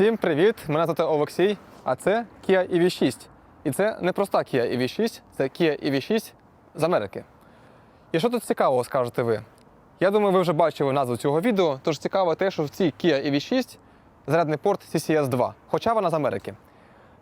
Всім привіт! Мене звати Олексій, а це Kia EV6. І це не проста Kia EV6, це Kia EV6 з Америки. І що тут цікавого, скажете ви? Я думаю, ви вже бачили назву цього відео, тож цікаво те, що в цій Kia EV6 зарядний порт CCS 2, хоча вона з Америки.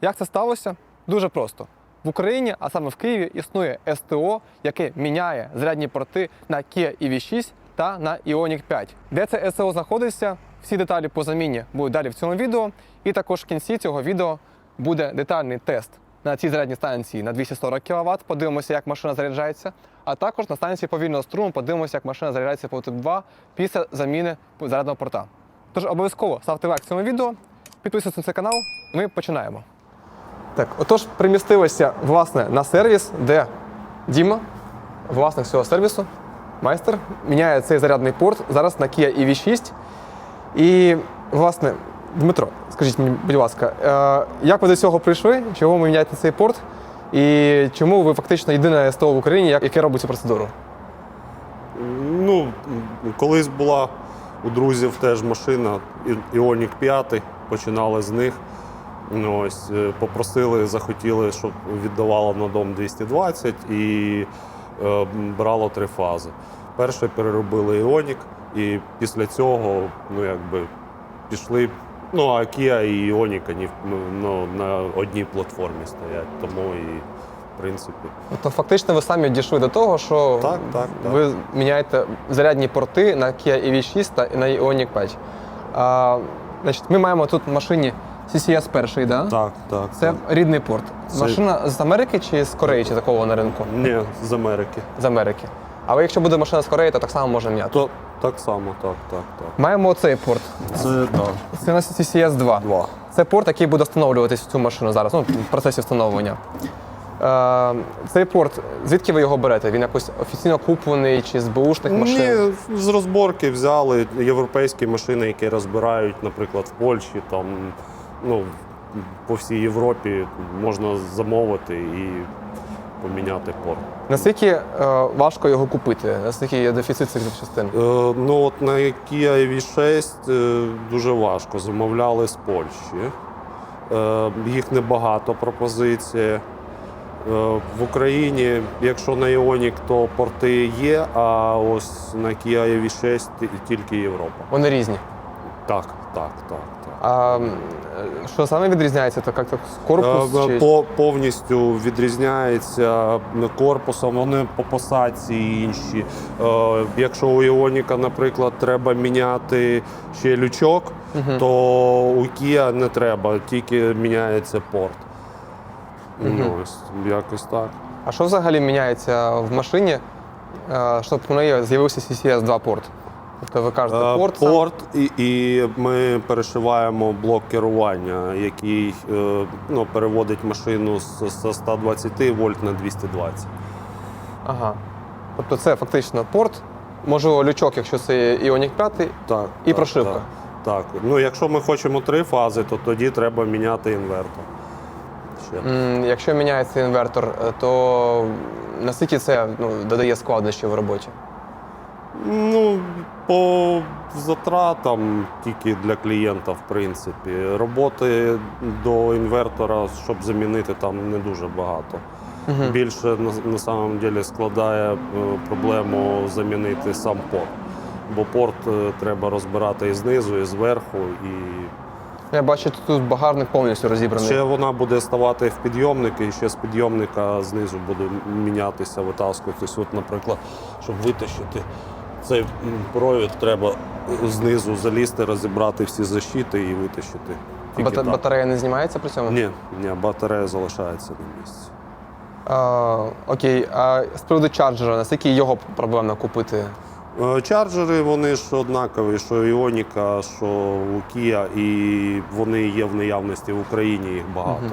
Як це сталося? Дуже просто. В Україні, а саме в Києві, існує СТО, яке міняє зарядні порти на Kia EV6 та на Ioniq 5. Де це СТО знаходиться? Всі деталі по заміні будуть далі в цьому відео. І також в кінці цього відео буде детальний тест на цій зарядній станції на 240 кВт. Подивимося, як машина заряджається. А також на станції повільного струму подивимося, як машина заряджається по тип 2 після заміни зарядного порта. Тож обов'язково ставте лайк цьому відео, підписуйтесь на цей канал, і ми починаємо. Так, отож, примістилися власне на сервіс, де Діма, власник цього сервісу, майстер, міняє цей зарядний порт зараз на Kia EV6. І, власне, Дмитро, скажіть мені, будь ласка, е, як ви до цього прийшли? Чого ви міняєте цей порт? І чому ви фактично єдине СТО в Україні, як- яке робить цю процедуру? Ну, колись була у друзів теж машина Іонік 5, починали з них. Ну, ось, е, попросили, захотіли, щоб віддавало на дом 220 і брало три фази. Перше переробили Іонік, і після цього ну, якби, пішли. Ну, а Kia і Іонік вони ну, на одній платформі стоять, тому і в принципі. Тобто, фактично, ви самі дійшли до того, що Так, так, так. ви міняєте зарядні порти на Kia EV6 та на Ioniq 5. А, значить, ми маємо тут в машині CCS перший, да? Так, так. Це так. рідний порт. Це- Машина з Америки чи з Кореї, чи такого на ринку? Ні, з Америки. З Америки. Але якщо буде машина з Кореї, то так само може міняти. То так само, так, так, так. Маємо цей порт. Це так. Це у нас CCS 2. Два. Це порт, який буде встановлюватись в цю машину зараз, ну, в процесі встановлення. Е, цей порт, звідки ви його берете? Він якось офіційно куплений чи з бушних машин? Ні, з розборки взяли європейські машини, які розбирають, наприклад, в Польщі, там, ну, по всій Європі можна замовити і поміняти порт. Наскільки е, важко його купити? Наскільки є дефіцит цих запчастин? Е, ну, от на Kia EV6 е, дуже важко. Замовляли з Польщі. Е, їх небагато пропозицій. Е, в Україні, якщо на Ioniq, то порти є, а ось на Kia EV6 тільки Європа. Вони різні. Так, так, так. так. А що саме відрізняється? То як корпус? Е, чи... по- повністю відрізняється корпусом, вони по посадці інші. Е, якщо у Іоніка, наприклад, треба міняти ще лючок, то у Kia не треба, тільки міняється порт. Ну, ось, якось так. А що взагалі міняється в машині, е, щоб у неї з'явився CCS 2 порт? Тобто ви кажете, Е, порт, порт і, і ми перешиваємо блок керування, який е, ну, переводить машину з з 120 вольт на 220. Ага. Тобто це фактично порт, можливо, лючок, якщо це Ioniq 5, Так, І так, прошивка. Так, так. Ну, якщо ми хочемо три фази, то тоді треба міняти інвертор. Ще. Якщо міняється інвертор, е, то наскільки це ну, додає складнощів в роботі? Ну, по затратам тільки для клієнта, в принципі. Роботи до інвертора, щоб замінити, там не дуже багато. Більше на, на самом деле складає е, проблему замінити сам порт. Бо порт е, треба розбирати і знизу, і зверху, і Я бачу, тут багажник повністю розібраний. Ще вона буде ставати в підйомники, і ще з підйомника знизу буде мінятися, витаскуватись. От, наприклад, щоб витащити цей провід, треба знизу залізти, розібрати всі защити і витащити. Тільки Бата- так. Батарея не знімається при цьому? Ні, ні, батарея залишається на місці. А, окей, а з приводу чарджера, наскільки його проблемно купити? Е, Чарджери вони ж однакові, що Іоніка, що Kia, і вони є в наявності в Україні, їх багато.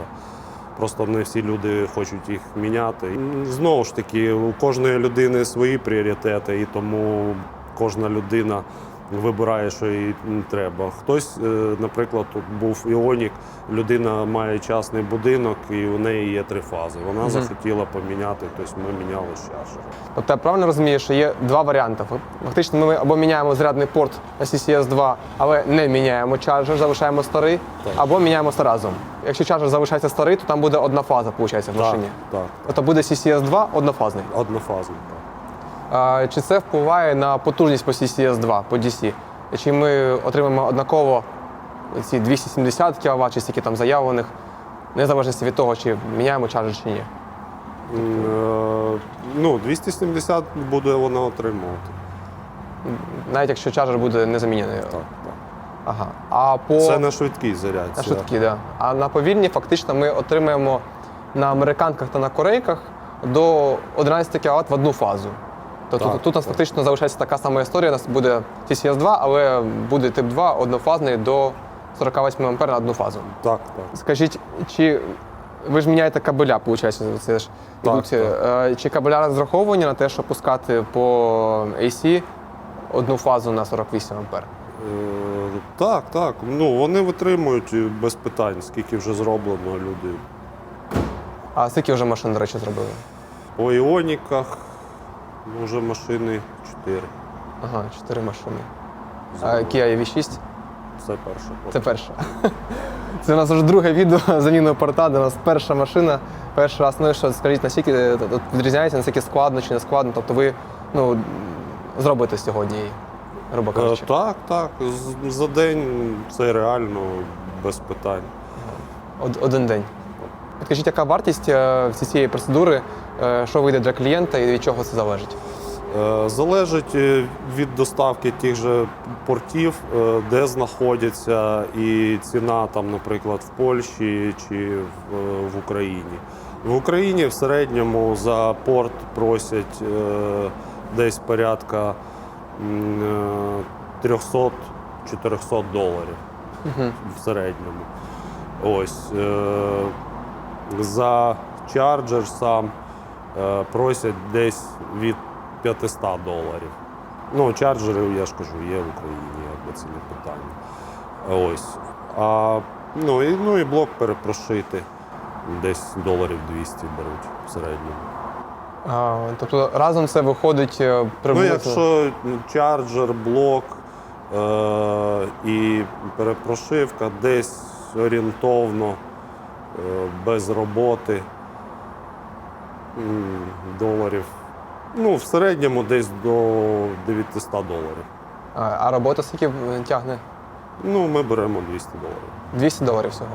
Просто не всі люди хочуть їх міняти. Знову ж таки, у кожної людини свої пріоритети, і тому кожна людина вибирає, що їй треба. Хтось, е, наприклад, тут був Іонік, людина має частний будинок і у неї є три фази. Вона захотіла поміняти, тобто ми міняли чашу. Тобто я правильно розумію, що є два варіанти. Фактично, ми або міняємо зарядний порт CCS 2, але не міняємо чарджер, залишаємо старий, Так. або міняємо разом. Якщо чарджер залишається старий, то там буде одна фаза, виходить, в машині. Так, так, Тобто буде CCS 2 однофазний. однофазний. Так. Чи це впливає на потужність по CCS 2 по DC? Чи ми отримаємо однаково ці 270 кВт, чи стільки там заявлених, незалежно від того, чи міняємо чарджер чи ні? Е, Ну, 270 буде вона отримувати. Навіть якщо чарджер буде не замінений. Так, так. Ага. А по Це на швидкій зарядці. на швидкі, да. А на повільні фактично ми отримаємо на американках та на корейках до 11 кВт в одну фазу. Тобто Так, тут у нас так. фактично залишається така сама історія. У нас буде TCS 2, але буде тип 2 однофазний до 48 А на одну фазу. Так, так. Скажіть, чи ви ж міняєте кабеля, виходить, це ж Так, ідуть, е, чи кабеля розраховані на те, щоб пускати по AC одну фазу на 48 А? Е, Так, так. Ну, вони витримують без питань, скільки вже зроблено люди. А скільки вже машин, до речі, зробили? По іоніках ну, вже машини 4. Ага, 4 машини. А Kia EV6 Це перше. це перша. Це у нас вже друге відео заміни порта, де у нас перша машина. Перший раз, ну і що, скажіть, наскільки е, відрізняється, наскільки складно чи не складно? Тобто ви ну, зробите сьогодні її, грубо Е, кажучи. Так, так. З- За день це реально без питань. Од- Один день. Підкажіть, яка вартість е, цієї процедури, е, що вийде для клієнта і від чого це залежить? Е, Залежить від доставки тих же портів, де знаходяться, і ціна там, наприклад, в Польщі чи в, Україні. В Україні в середньому за порт просять десь порядка е, 300-400 доларів в середньому. Ось за чарджер сам е, просять десь від 500 доларів. Ну, чарджери, я ж кажу, є в Україні, якби це не питання. Ось. А, ну, і, ну і блок перепрошити. Десь доларів 200 беруть в середньому. А, тобто разом це виходить е, приблизно. Ну, якщо чарджер, блок е- і перепрошивка десь орієнтовно без роботи доларів. Ну, в середньому десь до 900 доларів. А, а робота скільки е, тягне? Ну, ми беремо 200 доларів. 200 доларів всього.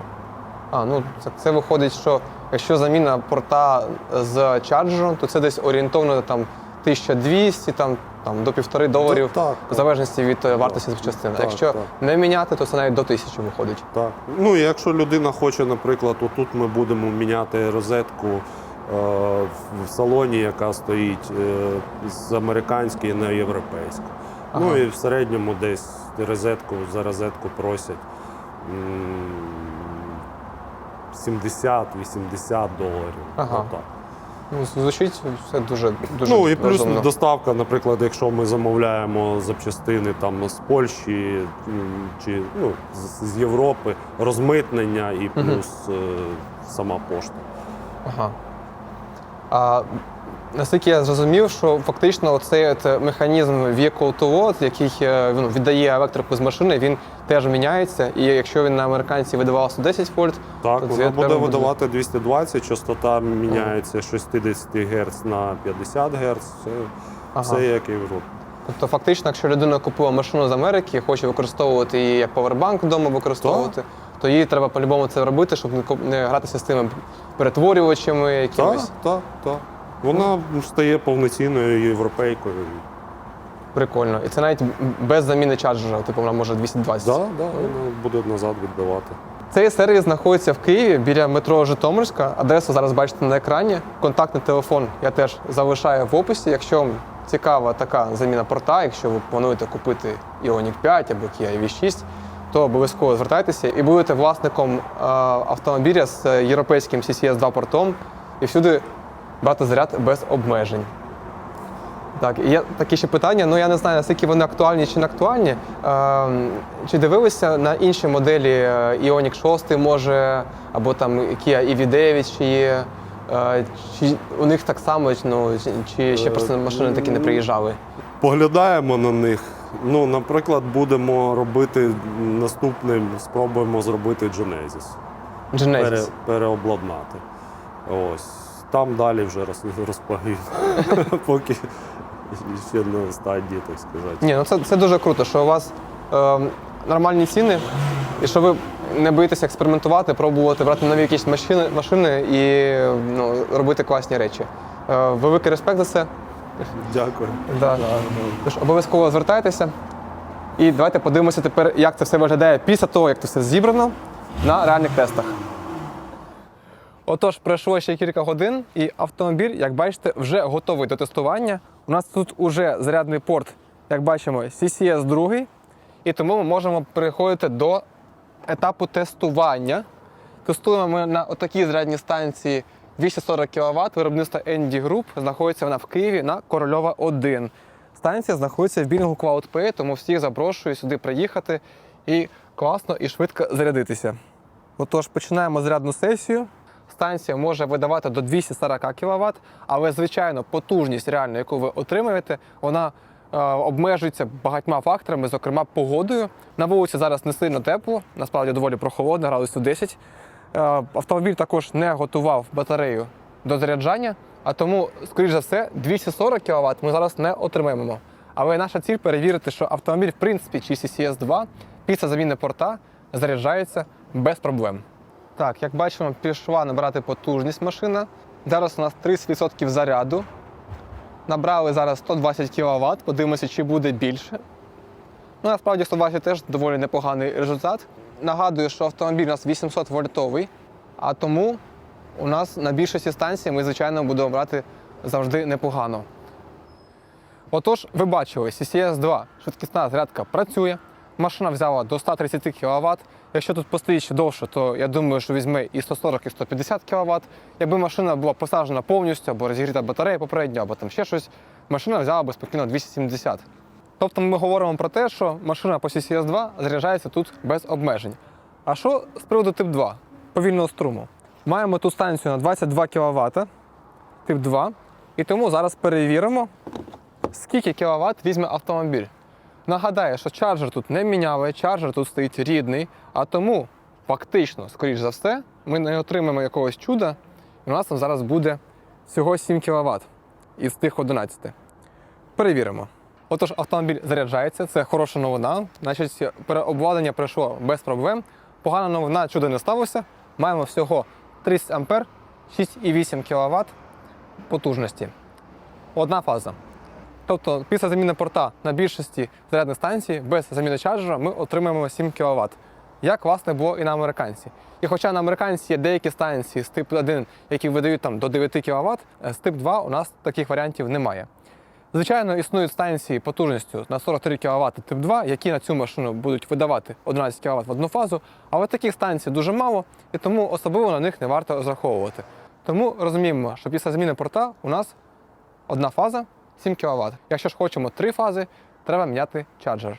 А, ну це, це виходить, що якщо заміна порта з чарджером, то це десь орієнтовно там 1200 там, там, до півтори доларів, так, в залежності від е, вартості запчастини. Так, якщо так. не міняти, то це навіть до тисячі виходить. Так. Ну, і якщо людина хоче, наприклад, отут ми будемо міняти розетку е, в- салоні, яка стоїть е, з американської на європейську. Ага. Ну і в середньому десь розетку за розетку просять 70-80 доларів. Ага. Отак. Ну, звучить все дуже дуже Ну і плюс розумно. доставка, наприклад, якщо ми замовляємо запчастини там з Польщі чи ну, з, з Європи, розмитнення і плюс угу. сама пошта. Ага. А, наскільки я зрозумів, що фактично цей от механізм vehicle to load, який е, ну, віддає електрику з машини, він теж міняється. І якщо він на американці видавав 110 вольт, Так, то вона буде видавати 220, частота міняється з 60 Гц на 50 Гц. Це Ага. все як Європа. Тобто, фактично, якщо людина купила машину з Америки, хоче використовувати її як повербанк вдома використовувати, то їй треба по-любому це робити, щоб не гратися з тими перетворювачами Так, так, так. Вона стає повноцінною європейкою. Прикольно. І це навіть без заміни чарджера, типу вона може 220. Так, да, да, вона буде назад віддавати. Цей сервіс знаходиться в Києві біля метро Житомирська. Адресу зараз бачите на екрані. Контактний телефон я теж залишаю в описі. Якщо вам цікава така заміна порта, якщо ви плануєте купити Ioniq 5 або Kia EV6, то обов'язково звертайтеся і будете власником е, автомобіля з європейським CCS 2 портом і всюди брати заряд без обмежень. Так, є такі ще питання. Ну я не знаю, наскільки вони актуальні чи не актуальні. Е, чи дивилися на інші моделі е, Ioniq 6, може, або там Kia EV9 чи є? Е, чи у них так само, ну, чи- чи ще просто машини такі не приїжджали? Поглядаємо на них. Ну, наприклад, будемо робити наступним, спробуємо зробити Genesis. Genesis. Пере, переобладнати. Ось. Там далі вже роз, розповім. Поки ще на стадії, так сказати. Ні, ну це, це дуже круто, що у вас е, нормальні ціни, і що ви не боїтеся експериментувати, пробувати брати нові якісь машини, машини і ну, робити класні речі. Е, великий респект за це. Дякую. Да. Тож обов'язково звертайтеся. І давайте подивимося тепер, як це все виглядає після того, як це все зібрано на реальних тестах. Отож, пройшло ще кілька годин, і автомобіль, як бачите, вже готовий до тестування. У нас тут уже зарядний порт, як бачимо, CCS 2, і тому ми можемо переходити до етапу тестування. Тестуємо ми на отакій зарядній станції 240 кВт виробництва ND Group. Знаходиться вона в Києві на Корольова 1. Станція знаходиться в білінгу CloudPay, тому всіх запрошую сюди приїхати і класно і швидко зарядитися. Отож, починаємо зарядну сесію. Станція може видавати до 240 кВт, але звичайно потужність реальну, яку ви отримуєте, вона е, обмежується багатьма факторами, зокрема погодою. На вулиці зараз не сильно тепло, насправді доволі прохолодно, градусів 10. Е, автомобіль також не готував батарею до заряджання, а тому, скоріш за все, 240 кВт ми зараз не отримаємо. Але наша ціль перевірити, що автомобіль, в принципі, чи CCS 2 після заміни порта заряджається без проблем. Так, як бачимо, пішла набирати потужність машина. Зараз у нас 30% заряду. Набрали зараз 120 кВт, подивимося, чи буде більше. Ну, насправді 120 теж доволі непоганий результат. Нагадую, що автомобіль у нас 800 вольтовий, а тому у нас на більшості станцій ми, звичайно, будемо брати завжди непогано. Отож, ви бачили, CCS 2 швидкісна зарядка працює. Машина взяла до 130 кВт. Якщо тут постоїть ще довше, то я думаю, що візьме і 140, і 150 кВт. Якби машина була посаджена повністю, або розігріта батарея попередньо, або там ще щось, машина взяла би спокійно 270. Тобто ми говоримо про те, що машина по CCS 2 заряджається тут без обмежень. А що з приводу тип 2 повільного струму? Маємо тут станцію на 22 кВт, тип 2. І тому зараз перевіримо, скільки кВт візьме автомобіль. Нагадаю, що чарджер тут не міняли, чарджер тут стоїть рідний, а тому фактично, скоріш за все, ми не отримаємо якогось чуда, і у нас там зараз буде всього 7 кВт із тих 11. Перевіримо. Отож, автомобіль заряджається, це хороша новина. Значить, переобладнання пройшло без проблем. Погана новина, чудо не сталося. Маємо всього 30 А, 6,8 кВт потужності. Одна фаза. Тобто після заміни порта на більшості зарядних станцій без заміни чарджера ми отримаємо 7 кВт. Як власне було і на американці. І хоча на американці є деякі станції з типу 1, які видають там до 9 кВт, з тип 2 у нас таких варіантів немає. Звичайно, існують станції потужністю на 43 кВт тип 2, які на цю машину будуть видавати 11 кВт в одну фазу, але таких станцій дуже мало, і тому особливо на них не варто розраховувати. Тому розуміємо, що після зміни порта у нас одна фаза 7 кВт. Якщо ж хочемо три фази, треба міняти чарджер.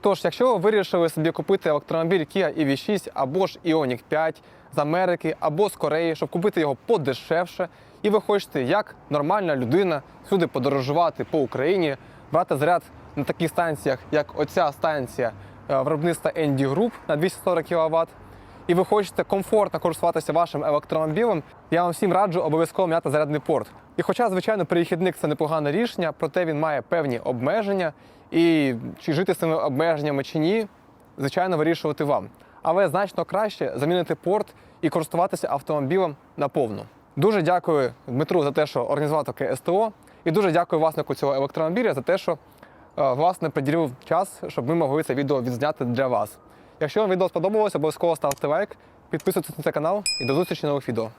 Тож, якщо ви вирішили собі купити електромобіль Kia EV6 або ж Ioniq 5 з Америки або з Кореї, щоб купити його подешевше, і ви хочете, як нормальна людина, сюди подорожувати по Україні, брати заряд на таких станціях, як оця станція е, виробництва ND Group на 240 кВт, і ви хочете комфортно користуватися вашим електромобілем, я вам всім раджу обов'язково міняти зарядний порт. І хоча, звичайно, перехідник це непогане рішення, проте він має певні обмеження, і чи жити з цими обмеженнями чи ні, звичайно, вирішувати вам. Але значно краще замінити порт і користуватися автомобілем наповну. Дуже дякую Дмитру за те, що організував таке СТО, і дуже дякую власнику цього електромобіля за те, що е, власне приділив час, щоб ми могли це відео відзняти для вас. Якщо вам відео сподобалося, обов'язково ставте лайк, підписуйтесь на цей канал і до зустрічі нових відео.